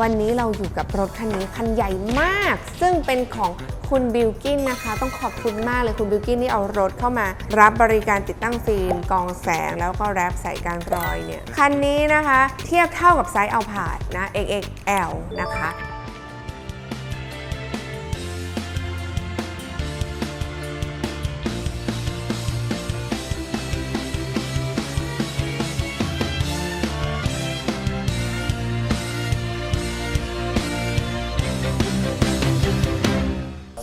วันนี้เราอยู่กับรถคันนี้คันใหญ่มาก ซึ่งเป็นของคุณบิลกินนะคะ ต้องขอบคุณมากเลยคุณบิลกินที่เอารถเข้ามา รับบริการติดตั้งฟิล์มกองแสงแล้วก็แรปใส่การรอยเนี่ย คันนี้นะคะ เทียบเท่ากับไซส์เอาผาดนะ XXL นะคะ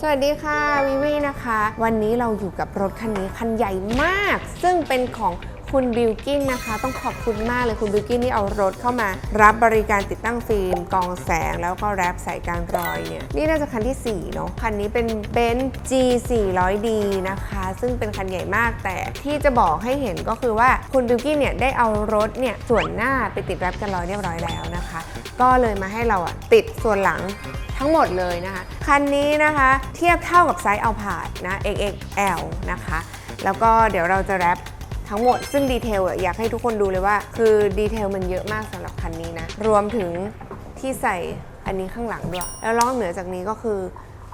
สวัสดีค่ะวิวีนะคะ วันนี้เราอยู่กับรถคันนี้คันใหญ่มาก ซึ่งเป็นของคุณบิลกินนะคะ ต้องขอบคุณมากเลยคุณบิลกินที่เอารถเข้ามา รับบริการติดตั้งฟิล์มกองแสงแล้วก็แรปใส่การรอยเนี่ย นี่น่าจะคันที่ 4 เนาะคันนี้เป็นเบนซ์ G 4 0 0 D นะคะ ซึ่งเป็นคันใหญ่มากแต่ที่จะบอกให้เห็นก็คือว่าคุณบิลกินเนี่ยได้เอารถเนี่ยส่วนหน้าไปติดแรปกันรอยเรียบร้อยแล้วนะคะ ก็เลยมาให้เราอะติดส่วนหลัง ทั้งหมดเลยนะคะ คันนี้นะคะเทียบเท่ากับไซส์เอาผาดนะ XXL นะคะ แล้วก็เดี๋ยวเราจะแรปทั้งหมดซึ่งดีเทลอะอยากให้ทุกคนดูเลยว่า คือดีเทลมันเยอะมากสำหรับคันนี้นะ รวมถึงที่ใส่อันนี้ข้างหลังด้วย แล้วนอกเหนือจากนี้ก็คือ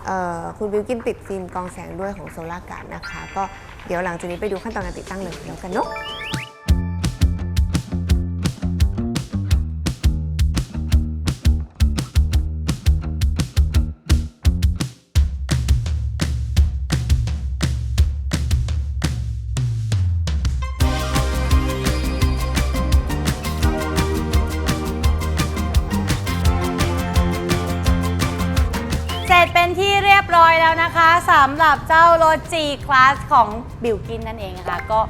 ออคุณบิวกินติดฟิล์มกองแสงด้วยของโซลาร์การ์ดนะคะ ก็เดี๋ยวหลังจากนี้ไปดูขั้นตอนการติดตั้งเลยแล้วกันเนาะ จเป็นที่เรียบร้อยแล้วนะคะสำหรับเจ้ารถ G Class ของบิลกินนั่นเองนะคะก็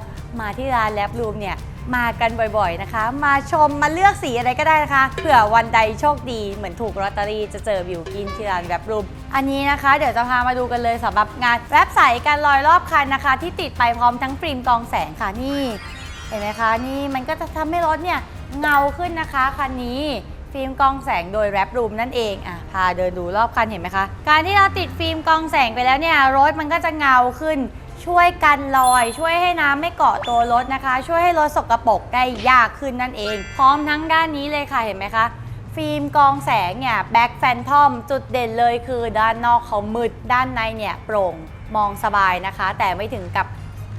มาที่ร้านแลบรูมเนี่ยมากันบ่อยๆนะคะ มาชมมาเลือกสีอะไรก็ได้นะคะเผื่อวันใดโชคดีเหมือนถูกลอตเตอรี่จะเจอบิลกินที่ร้านแลบรูมอันนี้นะคะเดี๋ยวจะพามาดูกันเลยสำหรับงานแรปใสกันลอยรอบคันนะคะ ที่ติดไปพร้อมทั้งฟิล์มกองแสงค่ะนี่ เห็นไหมคะนี่มันก็จะทำให้รถเนี่ยเงาขึ้นนะคะคันนี้ ฟิล์มกองแสงโดยแรปรูมนั่นเองอะพาเดินดูรอบคันเห็นไหมคะ การที่เราติดฟิล์มกองแสงไปแล้วเนี่ยรถมันก็จะเงาขึ้นช่วยกันรอย ช่วยให้น้ำไม่เกาะตัวรถนะคะ ช่วยให้รถสกรปรกได้ยากขึ้นนั่นเอง พร้อมทั้งด้านนี้เลยค่ะเห็นไหมคะ ฟิล์มกองแสงเนี่ยแบ็คแฟนทอมจุดเด่นเลยคือด้านนอกเขามืดด้านในเนี่ยโปร่งมองสบายนะคะ แต่ไม่ถึงกับ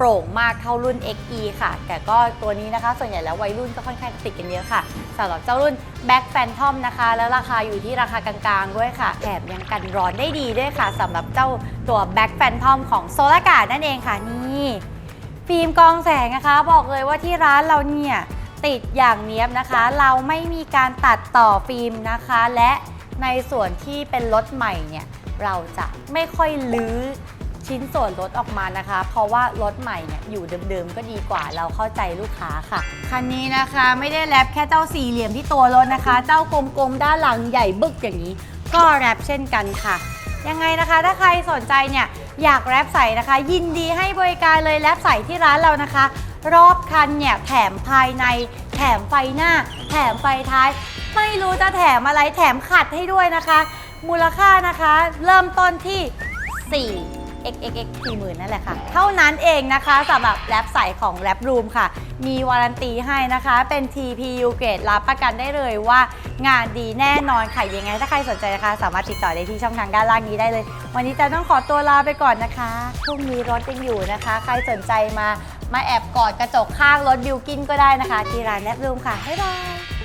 โปร่งมากเท่ารุ่น XE ค่ะ แต่ก็ตัวนี้นะคะ ส่วนใหญ่แล้ววัยรุ่นก็ค่อนข้างติดกันเยอะค่ะสำหรับเจ้ารุ่น Back Phantom นะคะ แล้วราคาอยู่ที่ราคากลางๆ ด้วยค่ะแถมยังกันร้อนได้ดีด้วยค่ะสำหรับเจ้าตัว Back Phantom ของ s o l a r g a r d นั่นเองค่ะนี่ฟิล์มกองแสงนะคะ บอกเลยว่าที่ร้านเราเนี่ยติดอย่างเนี้ยบนะคะ เราไม่มีการตัดต่อฟิล์มนะคะ และในส่วนที่เป็นรถใหม่เนี่ยเราจะไม่ค่อยลื้อ ชิ้นส่วนรถออกมานะคะ เพราะว่ารถใหม่เนี่ยอยู่เดิมๆก็ดีกว่าเราเข้าใจลูกค้าค่ะ คันนี้นะคะไม่ได้แรปแค่เจ้าสี่เหลี่ยมที่ตัวรถนะคะ เจ้ากลมๆด้านหลังใหญ่บึกอย่างนี้ ก็แรปเช่นกันค่ะ ยังไงนะคะถ้าใครสนใจเนี่ยอยากแรปใส่นะคะ ยินดีให้บริการเลยแรปใส่ที่ร้านเรานะคะ รอบคันเนี่ยแถมภายใน แถมไฟหน้า แถมไฟท้าย ไม่รู้จะแถมอะไรแถมขัดให้ด้วยนะคะ มูลค่านะคะ เริ่มต้นที่ 4 x x x 4 0,000นั่นแหละค่ะ เท่านั้นเองนะคะสำหรับแรปใสของแรปรูมค่ะ มีวารันตีให้นะคะ เป็น TPU เกรดรับประกันได้เลยว่างานดีแน่นอนค่ะ ยังไงถ้าใครสนใจนะคะ สามารถติดต่อได้ที่ช่องทางด้านล่างนี้ได้เลย วันนี้จะต้องขอตัวลาไปก่อนนะคะพรุ่งนี้รถยังอยู่นะคะ ใครสนใจมามาแอบกอดกระจกข้างรถบิวกินก็ได้นะคะที่ร้านแรปรูมค่ะบ๊ายบาย